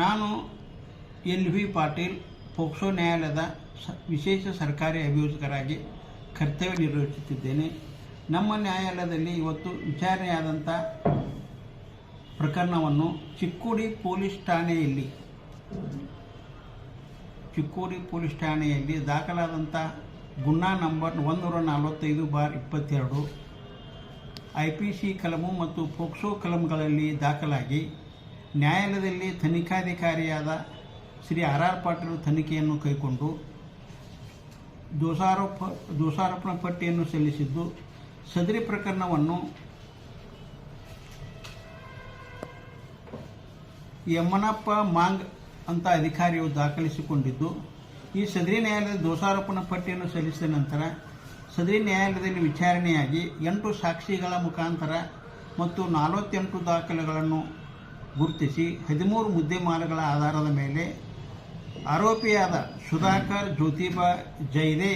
ನಾನು L V Patil, POCSO ನ್ಯಾಯಾಲಯದ ವಿಶೇಷ ಸರ್ಕಾರಿ ಅಭಿಯೋಜಕರಾಗಿ ಕರ್ತವ್ಯ ನಿರ್ವಹಿಸುತ್ತಿದ್ದೇನೆ. ನಮ್ಮ ನ್ಯಾಯಾಲಯದಲ್ಲಿ ಇವತ್ತು ವಿಚಾರಣೆಯಾದಂಥ ಪ್ರಕರಣವನ್ನು ಚಿಕ್ಕೋಡಿ ಪೊಲೀಸ್ ಠಾಣೆಯಲ್ಲಿ ಚಿಕ್ಕೋಡಿ ಪೊಲೀಸ್ ಠಾಣೆಯಲ್ಲಿ ದಾಖಲಾದಂಥ ಗುನ್ನಾ ನಂಬರ್ ಒಂದೂರ ನಲವತ್ತೈದು ಬಾರ್ ಇಪ್ಪತ್ತೆರಡು ಐ ಪಿ ಸಿ ಕಲಮು ಮತ್ತು ಪೋಕ್ಸೋ ಕಲಂಗಳಲ್ಲಿ ದಾಖಲಾಗಿ ನ್ಯಾಯಾಲಯದಲ್ಲಿ ತನಿಖಾಧಿಕಾರಿಯಾದ ಶ್ರೀ ಆರ್ ಆರ್ ಪಾಟೀಲ್ ತನಿಖೆಯನ್ನು ಕೈಕೊಂಡು ದೋಷಾರೋಪ, ದೋಷಾರೋಪಣ ಪಟ್ಟಿಯನ್ನು ಸಲ್ಲಿಸಿದ್ದು, ಸದರಿ ಪ್ರಕರಣವನ್ನು ಯಮನಪ್ಪ ಮಾಂಗ್ ಅಂತ ಅಧಿಕಾರಿಯು ದಾಖಲಿಸಿಕೊಂಡಿದ್ದು, ಈ ಸದರಿ ನ್ಯಾಯಾಲಯದ ದೋಷಾರೋಪಣಾ ಪಟ್ಟಿಯನ್ನು ಸಲ್ಲಿಸಿದ ನಂತರ ಸದರಿ ನ್ಯಾಯಾಲಯದಲ್ಲಿ ವಿಚಾರಣೆಯಾಗಿ ಎಂಟು ಸಾಕ್ಷಿಗಳ ಮುಖಾಂತರ ಮತ್ತು ನಲವತ್ತೆಂಟು ದಾಖಲೆಗಳನ್ನು ಗುರುತಿಸಿ ಹದಿಮೂರು ಮುದ್ದೆಮಾಲಗಳ ಆಧಾರದ ಮೇಲೆ ಆರೋಪಿಯಾದ ಸುಧಾಕರ್, ಜ್ಯೋತಿಬಾ ಜೈದೆ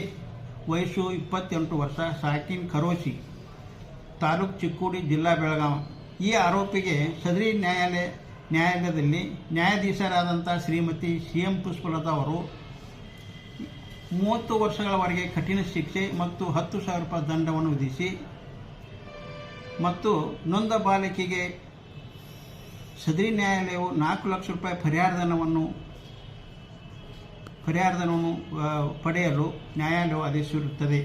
ವಯಸ್ಸು ಇಪ್ಪತ್ತೆಂಟು ವರ್ಷ, ಸಾಕಿನ್ ಖರೋಚಿ ತಾಲೂಕ್ ಚಿಕ್ಕೋಡಿ ಜಿಲ್ಲಾ ಬೆಳಗಾವಿ ಈ ಆರೋಪಿಗೆ ಸದರಿ ನ್ಯಾಯಾಲಯ ನ್ಯಾಯಾಲಯದಲ್ಲಿ ನ್ಯಾಯಾಧೀಶರಾದಂಥ ಶ್ರೀಮತಿ ಸಿ ಎಂ ಪುಷ್ಪಲತಾ ಅವರು ಮೂವತ್ತು ವರ್ಷಗಳವರೆಗೆ ಕಠಿಣ ಶಿಕ್ಷೆ ಮತ್ತು ಹತ್ತು ಸಾವಿರ ರೂಪಾಯಿ ದಂಡವನ್ನು ವಿಧಿಸಿ ಮತ್ತು ನೊಂದ ಬಾಲಕಿಗೆ ಸದರಿ ನ್ಯಾಯಾಲಯವು ನಾಲ್ಕು ಲಕ್ಷ ರೂಪಾಯಿ ಪರಿಹಾರಧನವನ್ನು ಪರಿಹಾರಧನವನ್ನು ಪಡೆಯಲು ನ್ಯಾಯಾಲಯವು ಆದೇಶಿರುತ್ತದೆ